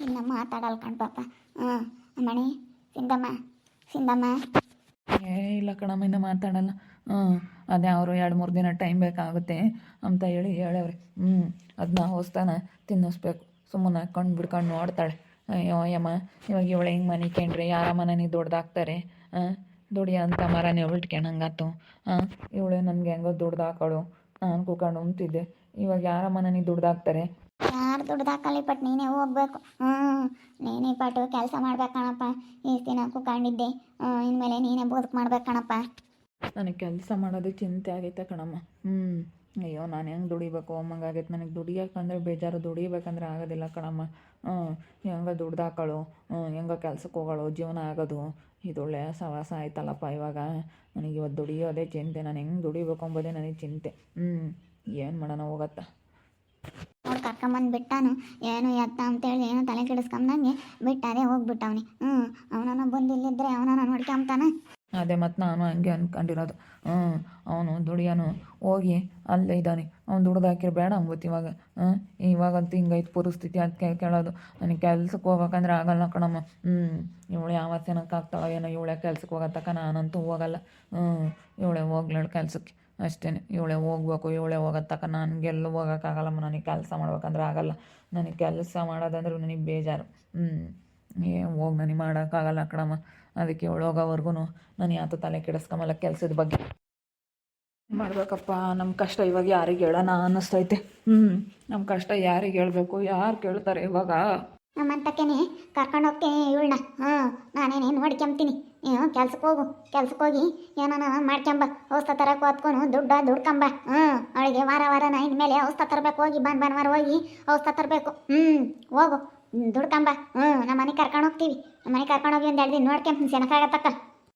ಇನ್ನು ಮಾತಾಡಲ್ಲ ಕಣ್ ಪಾಪ. ಹಾಂ ಮಣಿ ಸಿಂದಮ್ಮ ಸಿಂದಮ್ಮ ಏ, ಇಲ್ಲ ಕಣಮ್ಮ, ಇನ್ನು ಮಾತಾಡಲ್ಲ. ಹ್ಞೂ ಅದೇ ಅವರು ಎರಡು ಮೂರು ದಿನ ಟೈಮ್ ಬೇಕಾಗುತ್ತೆ ಅಂತ ಹೇಳಿ ಹೇಳವ್ರಿ ಹ್ಞೂ ಅದನ್ನ ಹೊಸ್ತಾನ ತಿನ್ನಿಸ್ಬೇಕು. ಸುಮ್ಮನೆ ಕಣ್ಣು ಬಿಡ್ಕೊಂಡು ನೋಡ್ತಾಳೆ. ಅಯ್ಯೋ ಯಮ್ಮ ಇವಾಗ ಇವಳು ಹೆಂಗೆ ಮನೆ ಕೇಂಡ್ರಿ ಯಾರ ಮನೆ ದೊಡ್ಡದಾಗ್ತಾರೆ ಹಾಂ ದುಡಿ ಅಂತ ಮರನೇ ಉಳ್ಟ್ಕೊಂಡು ಹಂಗಾತು. ಹಾಂ, ಇವಳು ನನಗೆ ಹೆಂಗೋ ದುಡ್ದು ಹಾಕೋಳು ನಾನು ಕೂಕೊಂಡು ಉಣ್ತಿದ್ದೆ. ಇವಾಗ ಯಾರ ಮನೆ ದುಡ್ದಾಕ್ತಾರೆ? ಯಾರು ದುಡ್ಡು ಬಟ್ ನೀನೇ ಹೋಗ್ಬೇಕು. ಹ್ಞೂ ನೀನೇ ಪಾಟು, ಕೆಲಸ ಮಾಡ್ಬೇಕು ಕಣಪ್ಪ. ಇಷ್ಟು ದಿನ ಕುತ್ಕೊಂಡಿದ್ದೆ. ಹ್ಞೂ ಇನ್ಮೇಲೆ ನೀನೇ ಬದುಕು ಮಾಡ್ಬೇಕು ಕಣಪ್ಪ. ನನಗೆ ಕೆಲಸ ಮಾಡೋದು ಚಿಂತೆ ಆಗೈತೆ ಕಣಮ್ಮ. ಹ್ಞೂ ಅಯ್ಯೋ, ನಾನು ಹೆಂಗೆ ದುಡಿಬೇಕು? ಅಮ್ಮಂಗಾಗೈತೆ ನನಗೆ ದುಡಿಯೋಕ್ಕಂದ್ರೆ ಬೇಜಾರು. ದುಡಿಬೇಕಂದ್ರೆ ಆಗೋದಿಲ್ಲ ಕಣಮ್ಮ. ಹ್ಞೂ ಹೆಂಗ ದುಡ್ದು ಹಾಕೋಳು ಹ್ಞೂ ಹೆಂಗ ಕೆಲ್ಸಕ್ಕೆ ಹೋಗೋಳು? ಜೀವನ ಆಗೋದು? ಇದೊಳ್ಳೆ ಸವಾಸ ಆಯ್ತಲ್ಲಪ್ಪ ಇವಾಗ. ನನಗೆ ಇವತ್ತು ದುಡಿಯೋದೇ ಚಿಂತೆ. ನಾನು ಹೆಂಗೆ ದುಡಿಬೇಕು ಅಂಬೋದೇ ನನಗೆ ಚಿಂತೆ. ಹ್ಞೂ ಏನು ಮಾಡೋಣ ಹೋಗತ್ತಾ. ನೋಡಿ ಕರ್ಕೊಂಬಂದು ಬಿಟ್ಟಾನು ಏನು ಎತ್ತ ಅಂತೇಳಿ ಏನು ತಲೆ ಕೆಡಿಸ್ಕೊಂಬಂಗೆ ಬಿಟ್ಟು ಅದೇ ಹೋಗ್ಬಿಟ್ಟವನಿ ಹ್ಞೂ ಅವನನ್ನ ಬಂದು ಇಲ್ಲಿದ್ರೆ ಅವನನ್ನ ನೋಡ್ಕೊಂತಾನೆ ಅದೇ ಮತ್ತು ನಾನು ಹಂಗೆ ಅನ್ಕೊಂಡಿರೋದು. ಹ್ಞೂ ಅವನು ದುಡಿಯೋನು. ಹೋಗಿ ಅಲ್ಲೇ ಇದ್ದಾನೆ. ಅವ್ನು ದುಡ್ದು ಹಾಕಿರೋ ಬೇಡ ಅಂಬತ್ತು ಇವಾಗ. ಹ್ಞೂ ಇವಾಗಂತೂ ಹಿಂಗೈತೆ ಪರಿಸ್ಥಿತಿ ಅದಕ್ಕೆ ಕೇಳೋದು. ನನಗೆ ಕೆಲ್ಸಕ್ಕೆ ಹೋಗ್ಬೇಕಂದ್ರೆ ಆಗಲ್ಲ ಕಣಮ್ಮ. ಹ್ಞೂ ಇವಳು ಯಾವತ್ತು ಏನಕ್ಕೆ ಆಗ್ತಾಳೋ ಏನೋ ಇವಳೆ ಕೆಲ್ಸಕ್ಕೆ ಹೋಗತ್ತಕ್ಕ, ನಾನಂತೂ ಹೋಗಲ್ಲ. ಹ್ಞೂ ಇವಳೆ ಹೋಗ್ಲೇಳು ಕೆಲ್ಸಕ್ಕೆ. ಅಷ್ಟೇ ಇವಳೆ ಹೋಗ್ಬೇಕು, ಇವಳೆ ಹೋಗತ್ತಕ್ಕ. ನನಗೆಲ್ಲೂ ಹೋಗೋಕ್ಕಾಗಲ್ಲಮ್ಮ. ನನಗೆ ಕೆಲಸ ಮಾಡ್ಬೇಕಂದ್ರೆ ಆಗಲ್ಲ. ನನಗೆ ಕೆಲಸ ಮಾಡೋದಂದ್ರೆ ನನಗೆ ಬೇಜಾರು. ಹ್ಞೂ ಏ, ಹೋಗಿ, ನನಗೆ ಮಾಡೋಕ್ಕಾಗಲ್ಲ ಕಣಮ್ಮ. ಅದಕ್ಕೆ ಇವಳು ಹೋಗೋವರೆಗೂ ನಾನು ಯಾತು ತಲೆ ಕೆಡಿಸ್ಕೊಂಬಲ್ಲ ಕೆಲಸದ ಬಗ್ಗೆ. ಮಾಡ್ಬೇಕಪ್ಪ. ನಮ್ಮ ಕಷ್ಟ ಇವಾಗ ಯಾರಿಗೆ ಹೇಳೋಣ ಅನ್ನಿಸ್ತೈತೆ. ಹ್ಞೂ ನಮ್ಮ ಕಷ್ಟ ಯಾರಿಗೆ ಹೇಳಬೇಕು, ಯಾರು ಕೇಳ್ತಾರೆ ಇವಾಗ? ನಮ್ಮಂತಕ್ಕೇನೆ ಕರ್ಕೊಂಡು ಹೋಗ್ತೀನಿ ಇವಳನ್ನ. ಹಾಂ ನಾನೇನೇ ನೋಡ್ಕೊಂತೀನಿ. ಏನು ಕೆಲ್ಸಕ್ಕೆ ಹೋಗು ಕೆಲ್ಸಕ್ಕೆ ಹೋಗಿ ಏನಾನ ಮಾಡ್ಕೊಂಬ ಔಷಧ ತರಕ್ಕೆ ಹೊತ್ಕೊಂಡು ದುಡ್ಡ ದುಡ್ಕೊಂಬ ಹ್ಞೂ ಅವಳಿಗೆ ವಾರ ವಾರ ನಾ ಇನ್ಮೇಲೆ ಔಷಧ ತರಬೇಕು, ಹೋಗಿ ಬಂದು ಭಾನುವಾರ ಹೋಗಿ ಔಷಧ ತರಬೇಕು. ಹ್ಞೂ ಹೋಗು ದುಡ್ಕೊಂಬ ಹ್ಞೂ ನಮ್ಮ ಮನೆಗೆ ಕರ್ಕೊಂಡು ಹೋಗ್ತೀವಿ. ನಮ್ಮ ಮನೆ ಕರ್ಕೊಂಡು ಹೋಗಿ ಒಂದು ಎರಡು ದಿನ ನೋಡ್ಕೊಂಬ ಸೆನಕಾಗತ್ತಕ್ಕ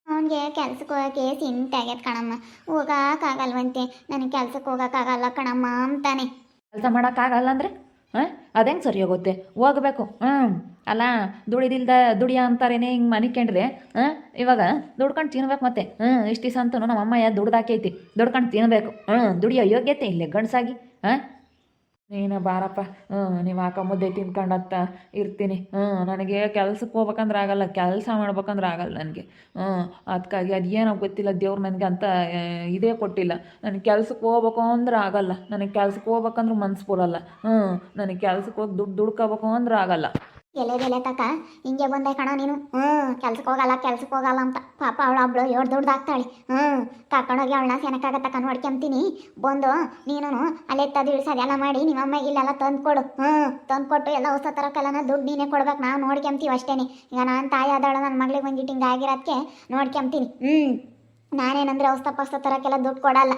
ಅವನಿಗೆ ಕೆಲ್ಸಕ್ಕೆ ಹೋಗಕ್ಕೆ ಚಿಂತೆ ಆಗೈತೆ ಕಣಮ್ಮ. ಹೋಗಕ್ಕಾಗಲ್ವಂತೆ ನನಗೆ ಕೆಲ್ಸಕ್ಕೆ ಹೋಗೋಕ್ಕಾಗಲ್ಲ ಕಣಮ್ಮ ಅಂತಾನೆ. ಕೆಲಸ ಮಾಡೋಕ್ಕಾಗಲ್ಲ ಅಂದರೆ? ಹಾಂ? ಅದೇಂಗೆ ಸರಿ ಹೋಗುತ್ತೆ? ಹೋಗ್ಬೇಕು. ಹ್ಞೂ ಅಲ್ಲ, ದುಡಿದಿಲ್ದ ದುಡಿಯ ಅಂತಾರೇನೆ ಹಿಂಗೆ ಮನಿಕೊಂಡ್ರೆ ಹಾಂ? ಇವಾಗ ದುಡ್ಕೊಂಡು ತಿನ್ಬೇಕು ಮತ್ತೆ. ಹ್ಞೂ ಇಷ್ಟು ದಿವಸ ಅಂತೂ ನಮ್ಮ ಅಮ್ಮ ಯಾರು ದುಡ್ದಾಕೈತಿ. ದುಡ್ಕೊಂಡು ತಿನ್ನಬೇಕು ಹ್ಞೂ ದುಡಿಯೋ ಯೋಗ್ಯತೆ ಇಲ್ಲೇ ಗಂಡಸಾಗಿ. ಹಾಂ? ನೀನು ಬಾರಪ್ಪ. ಹ್ಞೂ ನೀವು ಹಾಕೋ ಮುದ್ದೆ ತಿನ್ಕೊಂಡತ್ತ ಇರ್ತೀನಿ. ಹ್ಞೂ ನನಗೆ ಕೆಲ್ಸಕ್ಕೆ ಹೋಗ್ಬೇಕಂದ್ರೆ ಆಗಲ್ಲ, ಕೆಲಸ ಮಾಡ್ಬೇಕಂದ್ರೆ ಆಗಲ್ಲ ನನಗೆ. ಹ್ಞೂ ಅದಕ್ಕಾಗಿ ಅದು ಗೊತ್ತಿಲ್ಲ, ದೇವ್ರು ನನಗೆ ಅಂತ ಇದೇ ಕೊಟ್ಟಿಲ್ಲ. ನನಗೆ ಕೆಲ್ಸಕ್ಕೆ ಹೋಗ್ಬೇಕು ಅಂದ್ರೆ ಆಗಲ್ಲ, ನನಗೆ ಕೆಲ್ಸಕ್ಕೆ ಹೋಗ್ಬೇಕಂದ್ರೆ ಮನ್ಸು ಬರಲ್ಲ. ಹ್ಞೂ ನನಗೆ ಕೆಲ್ಸಕ್ಕೆ ಹೋಗಿ ದುಡ್ಡು ದುಡ್ಕೋಬೇಕು ಅಂದ್ರೆ ಆಗಲ್ಲ. ಎಲೆದೆಲೆ ತಕ ಹಿಂಗೆ ಬಂದೆ ಕಣ ನೀನು. ಹ್ಞೂ ಕೆಲ್ಸಕ್ಕೆ ಹೋಗಲ್ಲ ಕೆಲ್ಸಕ್ಕೆ ಹೋಗಲ್ಲ ಅಂತ. ಪಾಪ ಅವಳು ಅವಳು ಎರಡು ದುಡ್ದು ಹಾಕ್ತಾಳೆ ಹ್ಞೂ ಕರ್ಕೊಂಡೋಗಿ ಅವಳನ್ನ ಸೆನಕಾಗತ್ತಕ ನೋಡ್ಕೊಂತೀನಿ ಬಂದು ನೀನು ಅಲ್ಲೇ ತದ್ದು ಇಳಿಸೋದು ಎಲ್ಲ ಮಾಡಿ ನಿಮ್ಮ ಅಮ್ಮಗೆ ಇಲ್ಲೆಲ್ಲ ತಂದು ಕೊಡು. ಹ್ಞೂ ತಂದು ಕೊಟ್ಟು ಎಲ್ಲ ಹೊಸ ತರಕ್ಕೆಲ್ಲ ದುಡ್ಡು ನೀನೇ ಕೊಡ್ಬೇಕು. ನಾವು ನೋಡ್ಕೊಂತೀವಿ ಅಷ್ಟೇ ಈಗ ನಾನು ತಾಯಿ ಆದಳು ನನ್ನ ಮಗಳಿಗೆ ಬಂದಿಟ್ಟು ಹಿಂಗೆ ಆಗಿರೋದಕ್ಕೆ ನೋಡ್ಕೊಂತೀನಿ ಹ್ಞೂ ನಾನೇನಂದ್ರೆ ಹೊಸ ಪಸ್ತ ಥರಕ್ಕೆಲ್ಲ ದುಡ್ಡು ಕೊಡಲ್ಲ.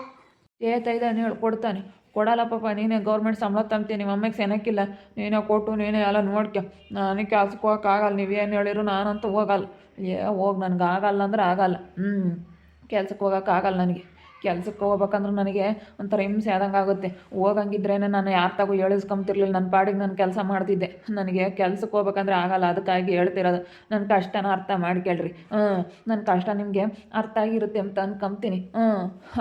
ಏತೈದಾನೆ ಹೇಳಿ, ಕೊಡ್ತಾನೆ. ಕೊಡಲ್ಲ ಪಾಪ ನೀನೇ ಗೌರ್ಮೆಂಟ್ ಸಂಬಳ ತಂಗ್ತೀನಿ ನಿಮ್ಮ ಅಮ್ಮಗೆ ಸೆನಕ್ಕಿಲ್ಲ ನೀನೇ ಕೊಟ್ಟು, ನೀನೇ ಎಲ್ಲ ನೋಡ್ಕೊ. ನನಗೆ ಕೆಲ್ಸಕ್ಕೆ ಹೋಗೋಕ್ಕಾಗಲ್ಲ ನೀವೇನು ಹೇಳಿರು ನಾನಂತೂ ಹೋಗಲ್ಲ. ಏ, ಹೋಗಿ, ನನಗೆ ಆಗಲ್ಲ ಅಂದ್ರೆ ಆಗಲ್ಲ. ಹ್ಞೂ ಕೆಲ್ಸಕ್ಕೆ ಹೋಗೋಕ್ಕಾಗಲ್ಲ ನನಗೆ. ಕೆಲ್ಸಕ್ಕೆ ಹೋಗ್ಬೇಕಂದ್ರೆ ನನಗೆ ಒಂಥರ ಹಿಂಸೆ ಆದಂಗೆ ಆಗುತ್ತೆ. ಹೋಗಂಗಿದ್ರೇನೆ ನಾನು ಯಾರ ತಗೋ ಹೇಳಿಸ್ಕೊಂತಿರ್ಲಿಲ್ಲ ನನ್ನ ಪಾಡಿಗೆ ನಾನು ಕೆಲಸ ಮಾಡ್ತಿದ್ದೆ. ನನಗೆ ಕೆಲ್ಸಕ್ಕೆ ಹೋಗ್ಬೇಕಂದ್ರೆ ಆಗಲ್ಲ. ಅದಕ್ಕಾಗಿ ಹೇಳ್ತಿರೋದು. ನನ್ನ ಕಷ್ಟನ ಅರ್ಥ ಮಾಡ್ಕೇಳ್ರಿ ಹ್ಞೂ, ನನ್ನ ಕಷ್ಟ ನಿಮಗೆ ಅರ್ಥ ಆಗಿರುತ್ತೆ ಅಂತ ಅನ್ಕೊಂತೀನಿ ಹ್ಞೂ,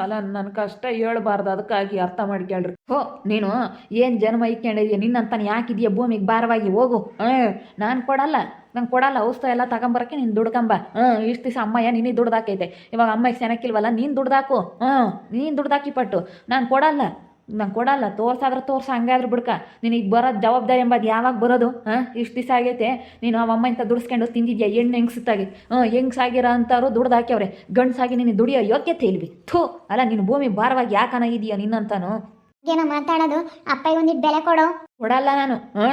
ಅಲ್ಲ, ನನ್ನ ಕಷ್ಟ ಹೇಳ್ಬಾರ್ದು. ಅದಕ್ಕಾಗಿ ಅರ್ಥ ಮಾಡ್ಕೇಳ್ರಿ ಹೋ, ನೀನು ಏನು ಜನ್ಮ ಇಕ್ಕೊಂಡಿದ್ಯಾ? ನಿನ್ನಂತಾನೆ ಯಾಕಿದ್ಯಾ? ಭೂಮಿಗೆ ಭಾರವಾಗಿ ಹೋಗು. ಹ್ಞೂ, ನಾನು ಕೊಡಲ್ಲ. ನಂಗೆ ಕೊಡಲ್ಲ ಔಷಧ ಎಲ್ಲ ತಗೊಂಬರಕ್ಕೆ ನೀನು ದುಡ್ಕಂಬ. ಹ್ಞೂ ಇಷ್ಟು ದಿವಸ ಅಮ್ಮಯ್ಯ ನೀನು ದುಡ್ದಾಕೈತೆ ಇವಾಗ ಅಮ್ಮಗೆ ಸೆನಕ್ಕಿಲ್ವಲ್ಲ ನೀನು ದುಡ್ದಾಕು ಹ್ಞೂ ನೀನು ದುಡ್ದಾಕಿ ಪಟ್ಟು. ನಾನು ಕೊಡಲ್ಲ. ನಂಗೆ ಕೊಡಲ್ಲ ತೋರ್ಸಾದ್ರೆ ತೋರ್ಸ ಹಂಗಾದ್ರೂ ಬಿಡ್ಕ. ನಿನಗೆ ಬರೋದು ಜವಾಬ್ದಾರಿ ಎಂಬುದು ಯಾವಾಗ ಬರೋದು? ಹಾಂ ಇಷ್ಟು ದಿವಸ ಆಗೈತೆ. ನೀನು ಅವ ಅಮ್ಮ ಇಂಥ ದುಡಿಸ್ಕೊಂಡು ತಿಂದಿದ್ಯಾ? ಹೆಣ್ಣು ಹೆಂಗ್ಸುತ್ತಾಗಿ ಹ್ಞೂ ಹೆಂಗ್ಸಾಗಿರೋ ಅಂಥವ್ರು ದುಡ್ದು ಹಾಕ್ಯವ್ರೆ. ಗಂಡ್ಸಾಗಿ ನೀನು ದುಡಿಯೋ ಯೋಗ್ಯತೆ ಇಲ್ವಿ. ಥೂ ಅಲ್ಲ ನೀನು ಭೂಮಿ ಭಾರವಾಗಿ ಯಾಕನಾಗಿದೀಯ ನಿನ್ನಂತಾನು? ಏನೋ ಮಾತಾಡೋದು ಅಪ್ಪಗೆ ಒಂದಿಟ್ಟು ಬೆಲೆ ಕೊಡು. ಕೊಡಲ್ಲ ನಾನು. ಹ್ಞೂ.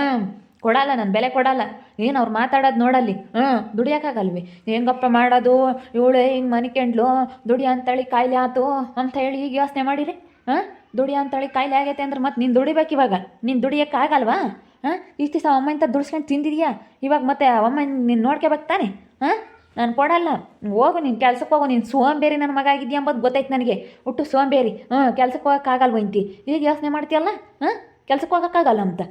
ಕೊಡಲ್ಲ, ನಾನು ಬೆಲೆ ಕೊಡಲ್ಲ. ಏನು ಅವ್ರು ಮಾತಾಡೋದು ನೋಡಲ್ಲಿ. ಹ್ಞೂ, ದುಡಿಯೋಕ್ಕಾಗಲ್ವಿ. ಹೆಂಗಪ್ಪ ಮಾಡೋದು? ಇವಳು ಹಿಂಗೆ ಮನಿಕೆಂಡ್ಲು, ದುಡಿ ಅಂತೇಳಿ ಕಾಯಿಲೆ ಆತು ಅಂತ ಹೇಳಿ ಈಗ ಯೋಚನೆ ಮಾಡಿರಿ? ಹಾಂ ದುಡಿ ಅಂತೇಳಿ ಕಾಯಿಲೆ ಆಗೈತೆ ಅಂದ್ರೆ ಮತ್ತೆ ನೀನು ದುಡಿಬೇಕು ಇವಾಗ. ನೀನು ದುಡಿಯೋಕ್ಕಾಗಲ್ವಾ? ಹಾಂ ಇಷ್ಟು ದಿವಸ ಅಮ್ಮ ಇಂಥ ದುಡ್ಸ್ಕೊಂಡು ತಿಂದಿದೀಯಾ? ಇವಾಗ ಮತ್ತೆ ಅಮ್ಮ ನೀನು ನೋಡ್ಕೋಬೇಕು ತಾನೆ? ಹಾಂ ನಾನು ಕೊಡಲ್ಲ. ಹೋಗು, ನೀನು ಕೆಲ್ಸಕ್ಕೆ ಹೋಗು. ನೀನು ಸೋಂಬೇರಿ ನನ್ನ ಮಗ ಆಗಿದ್ಯಾ ಅಂಬೋದು ಗೊತ್ತಾಯ್ತು ನನಗೆ. ಒಟ್ಟು ಸೋಂಬೇರಿ. ಹ್ಞೂ ಕೆಲ್ಸಕ್ಕೆ ಹೋಗೋಕ್ಕಾಗಲ್ವ ಇಂತಿ? ಈಗ ಯೋಚನೆ ಮಾಡ್ತೀಯಲ್ಲ? ಹಾಂ ಕೆಲ್ಸಕ್ಕೆ ಹೋಗೋಕ್ಕಾಗಲ್ಲ ಅಂತ.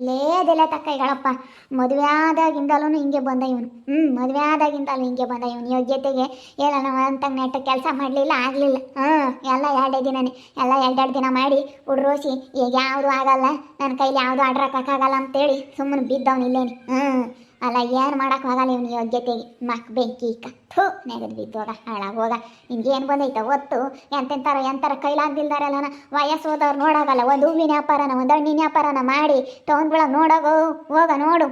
ಲೇದೆಲ್ಲ ತಕ್ಕೈಗಳಪ್ಪ ಮದುವೆ ಆದಾಗಿಂದಲೂ ಹಿಂಗೆ ಬಂದ ಇವನು. ಹ್ಞೂ ಮದುವೆ ಆದಾಗಿಂದಲೂ ಹಿಂಗೆ ಬಂದ ಇವನು. ಯೋಗ್ಯತೆಗೆ ಏನೋ ಅಂತ ನೆಟ್ಟ ಕೆಲಸ ಮಾಡಲಿಲ್ಲ, ಆಗಲಿಲ್ಲ. ಹಾಂ, ಎಲ್ಲ ಎರಡೇ ದಿನನೇ. ಎಲ್ಲ ಎರಡೆರಡು ದಿನ ಮಾಡಿ ಹುಡ್ರೋಸಿ ಈಗ ಯಾವುದು ಆಗಲ್ಲ? ನನ್ನ ಕೈಲಿ ಯಾವುದು ಆಡ್ರಕ್ಕಾಗಲ್ಲ ಅಂತೇಳಿ ಸುಮ್ಮನೆ ಬಿದ್ದವನು ಇಲ್ಲೇನೆ. ಹ್ಞೂ ಅಲ್ಲ, ಏನು ಮಾಡೋಕ್ಕಾಗಲ್ಲ ಇವ್ನ ಯೋಗ್ಯತೆ. ಮಕ್ ಬೆಂಕಿ ಕತ್ತು, ನೆಗದು ಬಿದ್ದೋಗ ಹಾಳಾಗೋಗ ಏನು ಬಂದೈತೆ ಒತ್ತು ಎಂತೆಂತಾರ ಎಂತಾರ ಕೈಲಾಗ್ದಿಲ್ದಾರಲ್ಲ ವಯಸ್ಸು ಹೋದವ್ರು ನೋಡೋಗಲ್ಲ. ಒಂದು ಹೂವಿನ ವ್ಯಾಪಾರನ, ಒಂದು ಹಣ್ಣಿನ ವ್ಯಾಪಾರನ ಮಾಡಿ ತೊಗೊಂಡ್ಬಿಡ ನೋಡೋಗೋ, ಹೋಗ, ನೋಡು.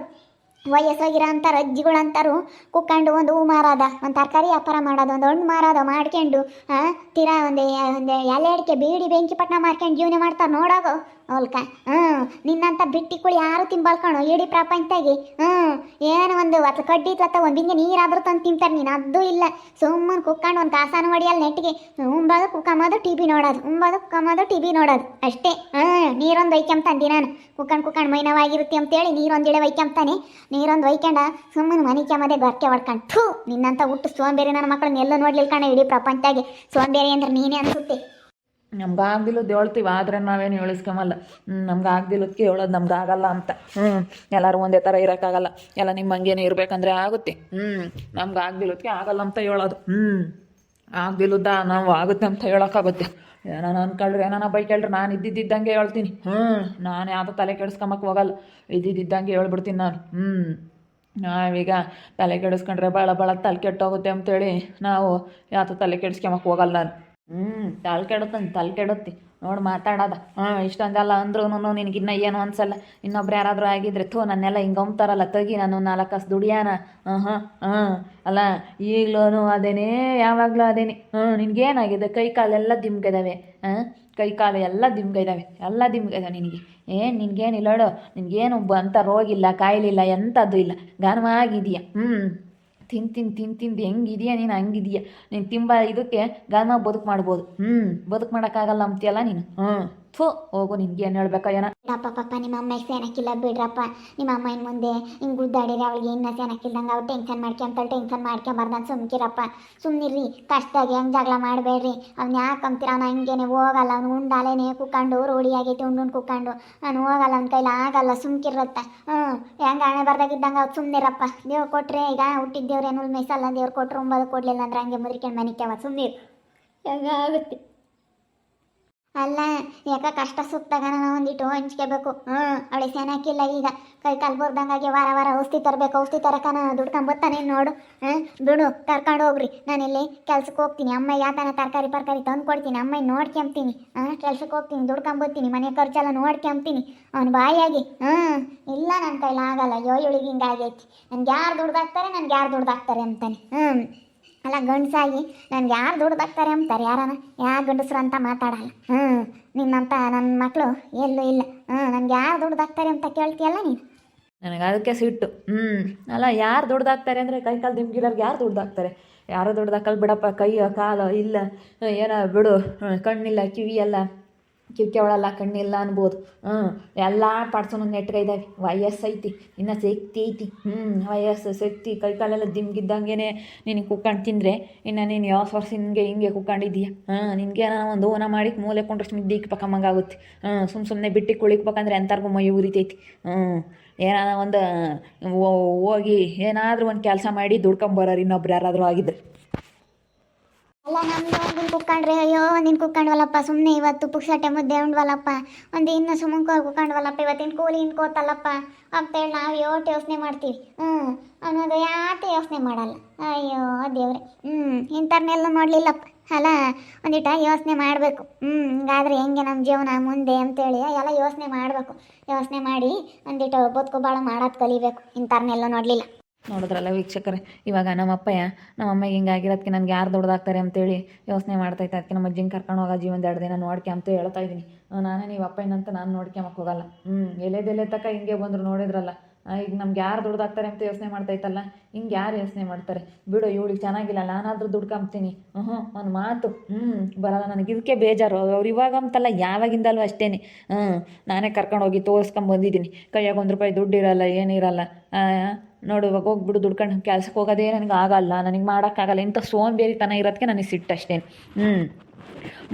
ವಯಸ್ಸಾಗಿರೋ ಅಂತಾರ ಅಜ್ಜಿಗಳು ಕುಕ್ಕಂಡು ಒಂದು ಹೂ ಮಾರಾದ, ಒಂದು ತರಕಾರಿ ವ್ಯಾಪಾರ ಮಾಡೋದು, ಒಂದು ಹಣ್ಣು ಮಾರಾದ ಮಾಡ್ಕೊಂಡು ಹಾಂ ತೀರಾ ಒಂದು ಒಂದು ಎಲೆ ಅಡಿಕೆ ಬೀಡಿ ಬೆಂಕಿ ಪಟ್ಟಣ ಮಾರ್ಕೊಂಡು ಜೀವನ ಮಾಡ್ತಾರೆ, ನೋಡೋಗು. ಹೋಲ್ಕ ಹ್ಞೂ. ನಿನ್ನಂಥ ಬಿಟ್ಟಿ ಕುಳಿ ಯಾರು ತಿಂಬಲ್ಕಣು ಇಡೀ ಪ್ರಪಂಚದಾಗೆ? ಹ್ಞೂ. ಏನು ಒಂದು ಅತ್ತ ಕಡ್ಡಿ ಇತ್ಲತ್ತ ಒಂದು ಹಿಂಗೆ ನೀರಾದ್ರೂ ತಂದು ತಿಂತಾರೆ ನೀನು. ಅದು ಇಲ್ಲ. ಸುಮ್ಮನೆ ಕುಕ್ಕಂಡು ಒಂದು ಕಾಸಾನು ಹೊಡಿಯಲ್ಲ ನೆಟ್ಟಿಗೆ. ಉಂಬೋದು ಕುಕ್ಕಂಬೋದು ಟಿ ವಿ ನೋಡೋದು. ಉಂಬೋದು ಕುಕ್ಕಂಬೋದು ಟಿ ವಿ ನೋಡೋದು. ಅಷ್ಟೇ. ಹ್ಞೂ. ನೀರೊಂದು ಒಯ್ಕೊಂತಂದಿ ನಾನು ಕುಕ್ಕಂಡು ಕುಕ್ಕಂಡು ಮೈನವಾಗಿರುತ್ತೆ ಅಂತೇಳಿ ನೀರೊಂದು ಇಳೆ ನೀರೊಂದು ಒಯ್ಕೊಂಡ ಸುಮ್ಮನೆ ಮನೆ ಕೆಮ್ಮದೆ ಗರ್ಕೆ ಹೊಡ್ಕೊಂಡು. ಥೂ. ನಿನ್ನಂಥ ಹುಟ್ಟು ಸೋಂಬೇರಿ ನನ್ನ ಮಕ್ಕಳನ್ನ ಎಲ್ಲ ನೋಡ್ಲಿಲ್ಲ ಕಣ ಇಡೀ ಪ್ರಪಂಚಾಗೆ ಸೋಂಬೇರಿ ಅಂದ್ರೆ ನೀನೇ ಅನ್ಸುತ್ತೆ. ನಮ್ಗೆ ಆಗ್ದಿಲ್ಲದ್ದು ಹೇಳ್ತೀವಿ, ಆದರೆ ನಾವೇನು ಹೇಳಿಸ್ಕೊಂಬಲ್ಲ ನಮ್ಗೆ ಆಗ್ದಿಲ್ಲದಕ್ಕೆ ಹೇಳೋದು ನಮ್ಗೆ ಆಗಲ್ಲ ಅಂತ. ಹ್ಞೂ ಎಲ್ಲರೂ ಒಂದೇ ಥರ ಇರೋಕ್ಕಾಗಲ್ಲ. ಎಲ್ಲ ನಿಮ್ಮ ಇರಬೇಕಂದ್ರೆ ಆಗುತ್ತೆ. ಹ್ಞೂ ನಮ್ಗೆ ಆಗ್ದಿಲ್ಲದಕ್ಕೆ ಆಗಲ್ಲ ಅಂತ ಹೇಳೋದು. ಹ್ಞೂ ಆಗ್ದಿಲ್ಲದ ನಾವು ಆಗುತ್ತೆ ಅಂತ ಹೇಳೋಕ್ಕಾಗುತ್ತೆ. ಏನಾನ ಅನ್ಕೊಳ್ರಿ ಏನಾನ ಬೈಕೇಳ್ರಿ ನಾನು ಇದ್ದಿದ್ದಂಗೆ ಹೇಳ್ತೀನಿ. ಹ್ಞೂ ನಾನು ಯಾವುದೋ ತಲೆ ಕೆಡಿಸ್ಕೊಂಬಕ್ಕೆ ಹೋಗಲ್ಲ. ಇದ್ದಿದ್ದಂಗೆ ಹೇಳ್ಬಿಡ್ತೀನಿ ನಾನು. ಹ್ಞೂ ನಾವೀಗ ತಲೆ ಕೆಡಿಸ್ಕೊಂಡ್ರೆ ಭಾಳ ಭಾಳ ತಲೆ ಕೆಟ್ಟೋಗುತ್ತೆ ಅಂತೇಳಿ ನಾವು ಯಾವತ್ತೂ ತಲೆ ಕೆಡಿಸ್ಕೊಂಬಕ್ಕೆ ಹೋಗಲ್ಲ ನಾನು. ಹ್ಞೂ ತಲೆ ಕೆಡುತ್ತಂತ, ತಲೆ ಕೆಡುತ್ತಿ. ನೋಡಿ ಮಾತಾಡೋದ. ಹಾಂ, ಇಷ್ಟೊಂದೆಲ್ಲ ಅಂದ್ರೂ ಇನ್ನ ಏನು ಅನ್ಸಲ್ಲ. ಇನ್ನೊಬ್ರು ಯಾರಾದರೂ ಆಗಿದ್ರೆ ಥೂ, ನನ್ನೆಲ್ಲ ಹಿಂಗೆ ಅಂತಾರಲ್ಲ ತಗಿ ನಾನು ನಾಲ್ಕು ಕಾಸು ದುಡಿಯಾನ. ಹಾಂ ಹಾಂ ಹಾಂ ಅಲ್ಲ ಈಗಲೂ ಅದೇನೇ, ಯಾವಾಗಲೂ ಅದೇನೆ. ಹ್ಞೂ ನಿನಗೇನಾಗಿದೆ? ಕೈ ಕಾಲೆಲ್ಲ ದಿಮ್ಗಿದಾವೆ ಹಾಂ ಕೈ ಕಾಲು ಎಲ್ಲ ದಿಮ್ಗಿದಾವೆ ಎಲ್ಲ ದಿಮ್ಗಿದಾವೆ ನಿನಗೆ. ಏನು ನಿನಗೇನಿಲ್ಲ ನೋಡು ನಿನಗೇನು ಅಂತ ರೋಗಿಲ್ಲ, ಕಾಯಿಲಿಲ್ಲ ಎಂಥದ್ದು ಇಲ್ಲ. ಘನವಾಗಿದೆಯಾ? ಹ್ಞೂ ತಿನ್ ತಿನ್ ತಿನ್, ತಿಂದು ಹೆಂಗಿದೆಯಾ ನೀನು, ಹಂಗಿದೆಯಾ? ನೀನು ತಿಂಬ ಇದಕ್ಕೆ ಗಾನ ಬದುಕು ಮಾಡ್ಬೋದು. ಹ್ಞೂ ಬದುಕು ಮಾಡೋಕ್ಕಾಗಲ್ಲ ಅಂತೀಯಲ್ಲ ನೀನು? ಹ್ಞೂ ಥೂ, ಹೋಗು, ನಿನ್ಗೆ ಏನು ಹೇಳ್ಬೇಕಾ ಏನೋ ಪಾಪ ಪಾಪ ನಿಮ್ಮ ಅಮ್ಮ ಸೇನಕ್ಕಿಲ್ಲ ಬಿಡ್ರಪ್ಪ. ನಿಮ್ಮ ಅಮ್ಮ ಇನ್ನು ಮುಂದೆ ಹಿಂಗೆ ಗುದ್ದಾಡಿದ್ರೆ ಅವಳಿಗೆ ಇನ್ನೂ ಸೇನಕ್ಕಿಲ್ದಂಗೆ ಅವ್ರು ಟೆನ್ಷನ್ ಮಾಡ್ಕೊಂತಾಳೆ ಟೆನ್ಷನ್ ಮಾಡ್ಕೊಂಬಾರ್ದು ಸುಮ್ಕಿರಪ್ಪ. ಸುಮ್ಮನಿರ್ರಿ ಕಷ್ಟದಾಗೆ ಹೆಂಗೆ ಜಗಳ ಮಾಡಬೇಡ್ರಿ. ಅವ್ನು ಯಾಕೆ ಅಂತೀರ ಅವ್ನು ಹಂಗೇನೆ ಹೋಗಲ್ಲ, ಅವ್ನು ಉಂಡಾಲೇನೆ ಕುಕ್ಕಂಡು ಆಗೈತಿ, ಉಂಡು ಕುಕ್ಕೊಂಡು ನಾನು ಹೋಗಲ್ಲ, ಅವ್ನ ಕೈಲಿ ಆಗಲ್ಲ, ಸುಮ್ಕಿರತ್ತ. ಹ್ಞೂ, ಹೆಂಗೆ ಹಣೆ ಬರ್ದಾಗಿದ್ದಂಗೆ ಅವ್ರು ಸುಮ್ಮನಿರಪ್ಪ ದೇವ್ರು ಕೊಟ್ರೆ ಈಗ ಹುಟ್ಟಿದ್ದೇವ್ರು ಏನು ಮೈಸಲ್ಲ ದೇವ್ರು ಕೊಟ್ಟರು ಒಂಬದು ಕೊಡಲಿಲ್ಲ ಅಂದ್ರೆ ಹಂಗೆ ಮುದ್ರಿಕೊಂಡು ಮನಿಕ್ಯವ ಸುಮ್ಮನಿರು ಹೆಂಗೆ ಆಗುತ್ತೆ? ಅಲ್ಲ, ಯಾಕ ಕಷ್ಟ ಸುತ್ತಾಗ ನಾನು ಒಂದಿಟ್ಟು ಹಂಚ್ಕೋಬೇಕು. ಹ್ಞೂ ಅಳಿ ಸೇನಾಕಿಲ್ಲ ಈಗ. ಕೈ ಕಾಲು ಬರ್ದಂಗಾಗಿ ವಾರ ವಾರ ಔಷಧಿ ತರಬೇಕು, ಔಷಧಿ ತರಕನ ದುಡ್ಕೊಂಬತ್ತಾನೆ ನೋಡು. ಹಾಂ ಬಿಡು, ಕರ್ಕೊಂಡು ಹೋಗ್ರಿ. ನಾನಿಲ್ಲಿ ಕೆಲ್ಸಕ್ಕೆ ಹೋಗ್ತೀನಿ. ಅಮ್ಮ ಯಾತನ ತರಕಾರಿ ಪರ್ಕಾರಿ ತಂದು ಕೊಡ್ತೀನಿ. ಅಮ್ಮ ನೋಡ್ಕೊಂತೀನಿ ಹಾಂ ಕೆಲ್ಸಕ್ಕೆ ಹೋಗ್ತೀನಿ ದುಡ್ಕೊಂಬತ್ತೀನಿ ಮನೆ ಖರ್ಚೆಲ್ಲ ನೋಡ್ಕೊಂತೀನಿ ಅವ್ನು ಬಾಯಾಗಿ, ಹ್ಞೂ, ಇಲ್ಲ ನನ್ನ ಕೈಲಾಗಲ್ಲ ಅಯ್ಯೋ, ಇವಳಿಗೆ ಹಿಂಗಾಗೈತಿ ನನ್ಗೆ ಯಾರು ದುಡ್ದಾಕ್ತಾರೆ ನನ್ಗೆ ಯಾರು ದುಡ್ದಾಕ್ತಾರೆ ಅಂತಾನೆ. ಹ್ಞೂ. ಅಲ್ಲ, ಗಂಡಸಾಗಿ ನನ್ಗೆ ಯಾರು ದುಡ್ದಾಗ್ತಾರೆ ಅಂತಾರೆ ಯಾರನ? ಯಾರು ಗಂಡಸ್ರು ಅಂತ ಮಾತಾಡಲ್ಲ. ಹ್ಞೂ ನಿನ್ನಂತ ನನ್ನ ಮಕ್ಕಳು ಎಲ್ಲೂ ಇಲ್ಲ. ಹ್ಞೂ ನನ್ಗೆ ಯಾರು ದುಡ್ದಾಕ್ತಾರೆ ಅಂತ ಕೇಳ್ತೀಯಲ್ಲ ನೀನು? ನನಗೆ ಅದಕ್ಕೆ ಸಿಟ್ಟು. ಹ್ಞೂ ಅಲ್ಲ, ಯಾರು ದುಡ್ದಾಗ್ತಾರೆ ಅಂದರೆ ಕೈ ಕಾಲು ದಿಮ್ಗಿರೋರ್ಗೆ ಯಾರು ದುಡ್ದಾಕ್ತಾರೆ ಯಾರು ದುಡ್ದಾಕಲ್ ಬಿಡಪ್ಪ, ಕೈಯೋ ಕಾಲೋ ಇಲ್ಲ? ಏನೋ ಬಿಡು, ಕಣ್ಣಿಲ್ಲ ಕಿವಿ ಎಲ್ಲ ಕಿವಿ ಕೆವಳಲ್ಲ ಕಣ್ಣಿಲ್ಲ ಅನ್ಬೋದು. ಹ್ಞೂ ಎಲ್ಲ ಪಾಡ್ಸೋನು ವಯಸ್ಸು ಐತಿ ಇನ್ನು ಶಕ್ತಿ ಐತಿ. ಹ್ಞೂ ವಯಸ್ಸು, ಶಕ್ತಿ ಕೈ ಕಾಲೆಲ್ಲ ದಿಮ್ಗಿದ್ದಂಗೆ ನಿನಗೆ ಕುಕ್ಕಂಡು ತಿಂದರೆ, ಇನ್ನು ನೀನು ಯಾವ ವರ್ಷ ಹಿಂಗೆ ಹಿಂಗೆ ಕುಕ್ಕಂಡಿದ್ದೀಯ ಹಾಂ, ನಿನಗೆ ಏನೋ ಒಂದು ಓನ ಮಾಡಿ ಮೂಲೆ ಕೊಂಡ್ರಷ್ಟು ನಿದ್ದೆ ಆಗುತ್ತೆ. ಹ್ಞೂ ಸುಮ್ಮ ಸುಮ್ಮನೆ ಬಿಟ್ಟು ಕುಳಿಕ್ಬೇಕಂದ್ರೆ ಎಂಥರ್ಗೂ ಮೈ ಉರಿತೈತಿ ಹ್ಞೂ ಏನಾರ ಒಂದು ಹೋಗಿ ಏನಾದರೂ ಒಂದು ಕೆಲಸ ಮಾಡಿ ದುಡ್ಕೊಂಬರೋರು ಇನ್ನೊಬ್ರು ಯಾರಾದರೂ ಆಗಿದ್ರೆ. ಅಲ್ಲ ನಮ್ದು ಒಂದಿನ ಕುಕ್ಕಂಡ್ರಿ ಅಯ್ಯೋ ಒಂದಿನ ಕುಕ್ಕಂಡ್ವಲ್ಲಪ್ಪ ಸುಮ್ಮನೆ ಇವತ್ತು ಪುಕ್ಸಟ್ಟೆ ಮುದ್ದೆ ಉಂಡ್ವಲ್ಲಪ್ಪ. ಒಂದು ಇನ್ನು ಸುಮಂಕ ಕುಕ್ಕಂಡ್ವಲ್ಲಪ್ಪ ಇವತ್ತಿನ ಕೂಲಿ ಇನ್ಕೋತಲ್ಲಪ್ಪ ಅಂತೇಳಿ ನಾವು ಯೋಟ್ ಯೋಚನೆ ಮಾಡ್ತೀವಿ. ಹ್ಞೂ ಅನ್ನೋದು ಯಾತೆ ಯೋಚನೆ ಮಾಡಲ್ಲ. ಅಯ್ಯೋ, ದೇವ್ರೆ. ಹ್ಞೂ ಇಂಥರ್ನೆಲ್ಲ ನೋಡಲಿಲ್ಲಪ್ಪ. ಅಲ್ಲ, ಒಂದಿಟ ಯೋಚನೆ ಮಾಡಬೇಕು. ಹ್ಞೂ ಹಿಂಗಾದ್ರೆ ಹೆಂಗೆ ನಮ್ಮ ಜೀವನ ಮುಂದೆ ಅಂತೇಳಿ ಎಲ್ಲ ಯೋಚನೆ ಮಾಡಬೇಕು. ಯೋಚನೆ ಮಾಡಿ ಒಂದಿಟ ಬದುಕು ಭಾಳ ಮಾಡೋದು ಕಲಿಬೇಕು. ಇಂಥರ್ನೆಲ್ಲ ನೋಡಲಿಲ್ಲ. ನೋಡಿದ್ರಲ್ಲ ವೀಕ್ಷಕರೇ. ಇವಾಗ ನಮ್ಮಪ್ಪಯ್ಯ ನಮ್ಮ ಹಿಂಗೆ ಹಿಂಗಾಗಿರೋದಕ್ಕೆ ನನಗೆ ಯಾರು ದೊಡ್ಡದಾಗ್ತಾರೆ ಅಂತೇಳಿ ಯೋಚನೆ ಮಾಡ್ತೈತೆ ಅದಕ್ಕೆ ನಮ್ಮ ಅಜ್ಜಿನ ಕರ್ಕೊಂಡು ಹೋಗೋ ಜೀವನದ ಎರಡು ದಿನ ನೋಡ್ಕೆ ಅಂತ ಹೇಳ್ತಾ ಇದ್ದೀನಿ. ನಾನೇ ನೀವು ಅಪ್ಪಯ್ಯನಂತ ನಾನು ನೋಡ್ಕೊಂಬಕ್ಕೆ ಹೋಗಲ್ಲ. ಹ್ಞೂ ಎಲೆದೆಲೆ ತಕ್ಕ ಹಿಂಗೆ ಬಂದರು ನೋಡಿದ್ರಲ್ಲ. ಈಗ ನಮ್ಗೆ ಯಾರು ದುಡ್ದಾಗ್ತಾರೆ ಅಂತ ಯೋಚನೆ ಮಾಡ್ತೈತಲ್ಲ ಹಿಂಗೆ ಯಾರು ಯೋಚನೆ ಮಾಡ್ತಾರೆ? ಬಿಡು, ಇವಳಿಗೆ ಚೆನ್ನಾಗಿಲ್ಲ, ನಾನಾದರೂ ದುಡ್ಕೊಂಬ್ತೀನಿ ಹ್ಞೂ ಒಂದು ಮಾತು. ಹ್ಞೂ ಬರಲ್ಲ, ನನಗೆ ಇದಕ್ಕೆ ಬೇಜಾರು. ಅವ್ರು ಇವಾಗ ಅಂತಲ್ಲ ಯಾವಾಗಿಂದಲೂ ಅಷ್ಟೇನೆ. ಹ್ಞೂ ನಾನೇ ಕರ್ಕೊಂಡು ಹೋಗಿ ತೋರಿಸ್ಕೊಂಡ್ ಬಂದಿದ್ದೀನಿ. ಕೈಯಾಗ ಒಂದು ರೂಪಾಯಿ ದುಡ್ಡು ಇರಲ್ಲ, ಏನಿರಲ್ಲ. ನೋಡು, ಇವಾಗ ಹೋಗ್ಬಿಡು, ದುಡ್ಕೊಂಡು ಕೆಲ್ಸಕ್ಕೆ ಹೋಗೋದೇ ನನಗೆ ಆಗಲ್ಲ, ನನಗೆ ಮಾಡೋಕ್ಕಾಗಲ್ಲ, ಇಂಥ ಸೋಂಬೇರಿತನ ಇರೋದಕ್ಕೆ ನನಗೆ ಸಿಟ್ಟು ಅಷ್ಟೇ ಹ್ಞೂ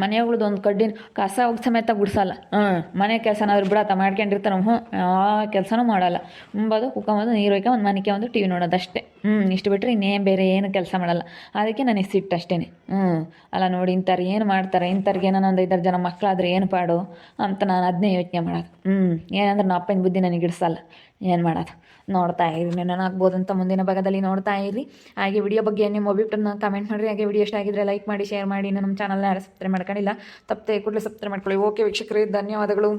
ಮನೆಗಳದ್ದು ಒಂದು ಕಡ್ಡಿನ ಕಸ ಹೋಗಿ ಸಮೇತ ಗುಡ್ಸಲ್ಲ. ಹ್ಞೂ ಮನೆ ಕೆಲಸನಾದ್ರು ಬಿಡತ್ತ ಮಾಡ್ಕೊಂಡಿರ್ತಾರೆ ಹ್ಞೂ ಯಾವ ಕೆಲಸನೂ ಮಾಡಲ್ಲ. ಉಂಬೋದು ಕುಕ್ಕೊಂಬೋದು ನೀರು ಹೋಯ್ಕೆ ಒಂದು ಮನೆಗೆ ಒಂದು ಟಿ ವಿ ನೋಡೋದು ಅಷ್ಟೇ. ಹ್ಞೂ ಇಷ್ಟು ಬಿಟ್ಟರೆ ಇನ್ನೇನು ಬೇರೆ ಏನು ಕೆಲಸ ಮಾಡಲ್ಲ. ಅದಕ್ಕೆ ನನಗೆ ಸಿಟ್ಟು ಅಷ್ಟೇ ಹ್ಞೂ ಅಲ್ಲ ನೋಡಿ ಇಂಥವ್ರು ಏನು ಮಾಡ್ತಾರೆ, ಇಂಥವ್ರಿಗೆ ಏನೋ ಒಂದು ಐದಾರು ಜನ ಮಕ್ಕಳಾದ್ರೆ ಏನು ಪಾಡು ಅಂತ ನಾನು ಅದನ್ನೇ ಯೋಚನೆ ಮಾಡೋದು ಹ್ಞೂ ಏನಂದ್ರೆ ನಮ್ಮ ಅಪ್ಪನ ಬುದ್ಧಿ ನನಗೆ ಇಡಿಸಲ್ಲ. ಏನು ಮಾಡೋದು? ನೋಡ್ತಾ ಇರಿ ನಾನು ಆಗ್ಬೋದು ಅಂತ ಮುಂದಿನ ಭಾಗದಲ್ಲಿ ನೋಡ್ತಾ ಇರಿ. ಹಾಗೆ ವಿಡಿಯೋ ಬಗ್ಗೆ ನಿಮ್ಮ ಅಭಿಪ್ರಾಯನ ಕಮೆಂಟ್ ಮಾಡಿರಿ. ಹಾಗೆ ವಿಡಿಯೋ ಇಷ್ಟ ಆಗಿದ್ರೆ ಲೈಕ್ ಮಾಡಿ ಶೇರ್ ಮಾಡಿ. ನಮ್ಮ ಚಾನಲ್ನ ಸಬ್ಸ್ಕ್ರೈಬ್ ಮಾಡ್ಕೊಂಡಿಲ್ಲ. ತಪ್ಪದೆ ಕೂಡಲೇ ಸಬ್ಸ್ಕ್ರೈಬ್ ಮಾಡ್ಕೊಳ್ಳಿ. ಓಕೆ ವೀಕ್ಷಕರೇ ಧನ್ಯವಾದಗಳು.